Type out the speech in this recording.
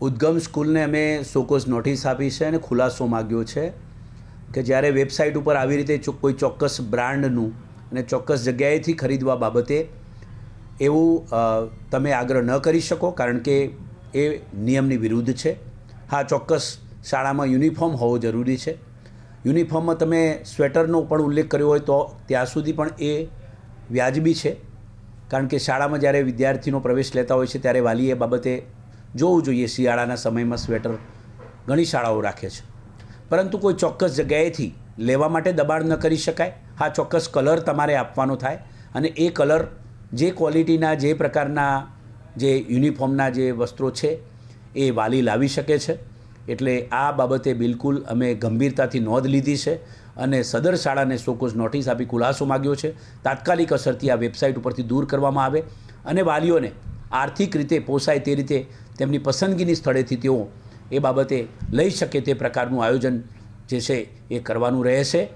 ઉદ્ગમ સ્કૂલને અમે show cause notice આપી છે અને ખુલાસો માગ્યો છે કે જ્યારે વેબસાઇટ ઉપર આવી રીતે કોઈ ચોક્કસ બ્રાન્ડનું અને ચોક્કસ જગ્યાએથી ખરીદવા બાબતે એવું તમે આગ્રહ ન કરી શકો કારણ કે એ નિયમની વિરુદ્ધ છે. હા, ચોક્કસ શાળામાં યુનિફોર્મ હોવો જરૂરી છે. યુનિફોર્મમાં તમે સ્વેટરનો પણ ઉલ્લેખ કર્યો હોય તો ત્યાં સુધી પણ એ વ્યાજબી છે. કારણ કે શાળામાં જ્યારે વિદ્યાર્થીનો પ્રવેશ લેતા હોય છે ત્યારે વાલી એ બાબતે જોવું જોઈએ. શિયાળાના સમયમાં સ્વેટર ઘણી શાળાઓ રાખે છે. પરંતુ કોઈ ચોક્કસ જગ્યાએથી લેવા માટે દબાણ ન કરી શકાય. હા, ચોક્કસ કલર તમારે આપવાનો થાય અને એ કલર જે ક્વોલિટીના, જે પ્રકારના જે યુનિફોર્મના જે વસ્ત્રો છે એ વાલી લાવી શકે છે. એટલે આ બાબતે બિલકુલ અમે ગંભીરતાથી નોંધ લીધી છે અને સદર શાળાને સોકોઝ નોટિસ આપી ખુલાસો માગ્યો છે. તાત્કાલિક અસરથી આ વેબસાઇટ ઉપરથી દૂર કરવામાં આવે અને વાલીઓને આર્થિક રીતે પોસાય તે રીતે તેમની પસંદગીની સ્થળેથી તેઓ એ બાબતે લઈ શકે તે પ્રકારનું આયોજન જે છે એ કરવાનું રહેશે.